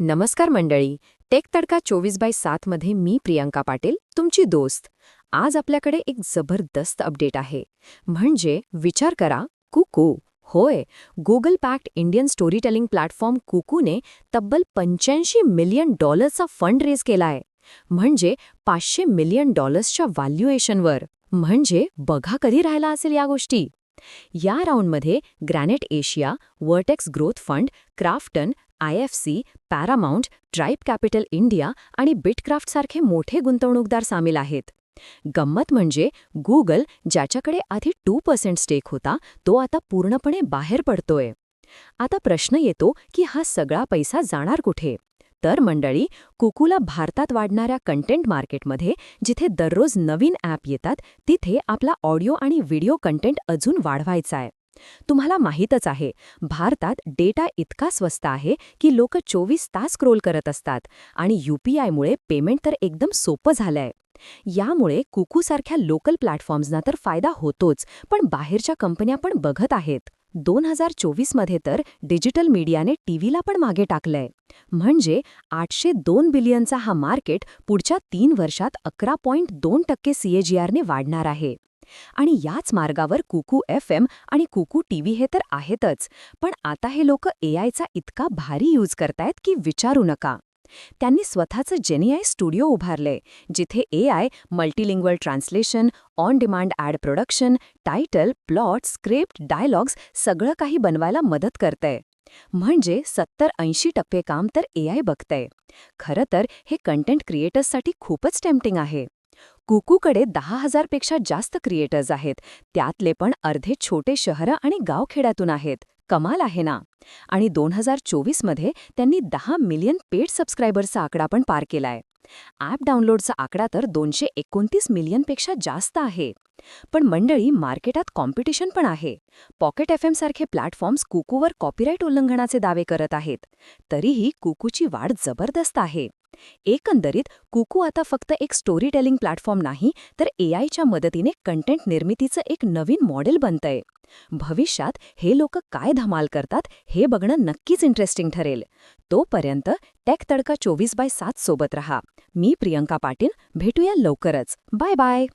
नमस्कार मंडळी. टेक तडका चोवीस बाय सातमध्ये मी प्रियंका पाटील तुमची दोस्त. आज आपल्याकडे एक जबरदस्त अपडेट आहे. म्हणजे विचार करा कुकू. होय Google backed Indian storytelling platform कुकूने तब्बल पंच्याऐंशी मिलियन डॉलर्सचा फंड रेज केलाय. म्हणजे पाचशे मिलियन डॉलर्सच्या व्हॅल्युएशनवर. म्हणजे बघा कधी राहिला असेल या गोष्टी. या राऊंडमध्ये Granite Asia Vertex growth fund Krafton I F C Paramount Tribe Capital India आणि बिटक्राफ्टसारखे मोठे गुंतवणूकदार सामील आहेत. गंमत म्हणजे गुगल ज्याच्याकडे आधी टू पर्सेंट स्टेक होता तो आता पूर्णपणे बाहेर पडतोय. आता प्रश्न येतो की हा सगळा पैसा जाणार कुठे? तर मंडळी कुकूला भारतात वाढणाऱ्या कंटेंट मार्केटमध्ये जिथे दररोज नवीन ॲप येतात तिथे आपला ऑडिओ आणि व्हिडिओ कंटेंट अजून वाढवायचा आहे तुम्हाला माहीतच आहे भारतात डेटा इतका स्वस्त आहे की लोक चोवीस तास स्क्रोल करत असतात आणि यूपीआयमुळे पेमेंट तर एकदम सोपं झालंय. यामुळे कुकूसारख्या लोकल प्लॅटफॉर्म्सना तर फायदा होतोच पण बाहेरच्या कंपन्या पण बघत आहेत. दोन हजार चोवीसमध्ये तर डिजिटल मीडियाने टीव्हीला पण मागे टाकलंय. म्हणजे आठशे दोन बिलियनचा हा मार्केट पुढच्या तीन वर्षात अकरा पॉईंट दोन टक्के सीएजीआरने वाढणार आहे. आणि याच मार्गावर कुकू एफ एम आणि कुकू टीव्ही हे तर आहेतच. पण आता हे लोक एआयचा इतका भारी यूज करतायत की विचारू नका. त्यांनी स्वतःचं जेनीआय स्टुडिओ उभारले जिथे A I multilingual translation on demand ad production title plot script dialogues सगळं काही बनवायला मदत करतंय. म्हणजे सत्तर ऐंशी टक्के काम तर ए आय बघतंय. खरं तर हे कंटेंट क्रिएटर्ससाठी खूपच टेम्पटिंग आहे. कुकूकडे दहा हजारपेक्षा जास्त क्रिएटर्स आहेत. त्यातले पण अर्धे छोटे शहरं आणि गावखेड्यातून आहेत. कमाल आहे ना? आणि दोन हजार चोवीसमध्ये त्यांनी दहा मिलियन पेड सबस्क्रायबर्सचा आकडा पण पार केलाय. ॲप डाउनलोडचा आकडा तर दोनशे एकोणतीस मिलियनपेक्षा जास्त आहे. पण मंडळी मार्केटात कॉम्पिटिशन पण आहे. पॉकेट एफ सारखे प्लॅटफॉर्म्स कुकूवर कॉपीराईट उल्लंघनाचे दावे करत आहेत. तरीही कुकूची वाढ जबरदस्त आहे. एकंदरीत कुकू आता फक्त एक स्टोरी टेलिंग प्लॅटफॉर्म नाही तर एआयच्या मदतीने कंटेंट निर्मितीचं एक नवीन मॉडेल बनतंय. भविष्यात हे लोक काय धमाल करतात हे बघणं नक्कीच इंटरेस्टिंग ठरेल. तोपर्यंत टेक तडका चोवीस बाय सात सोबत रहा. मी प्रियंका पाटील भेटूया लवकरच. Bye bye.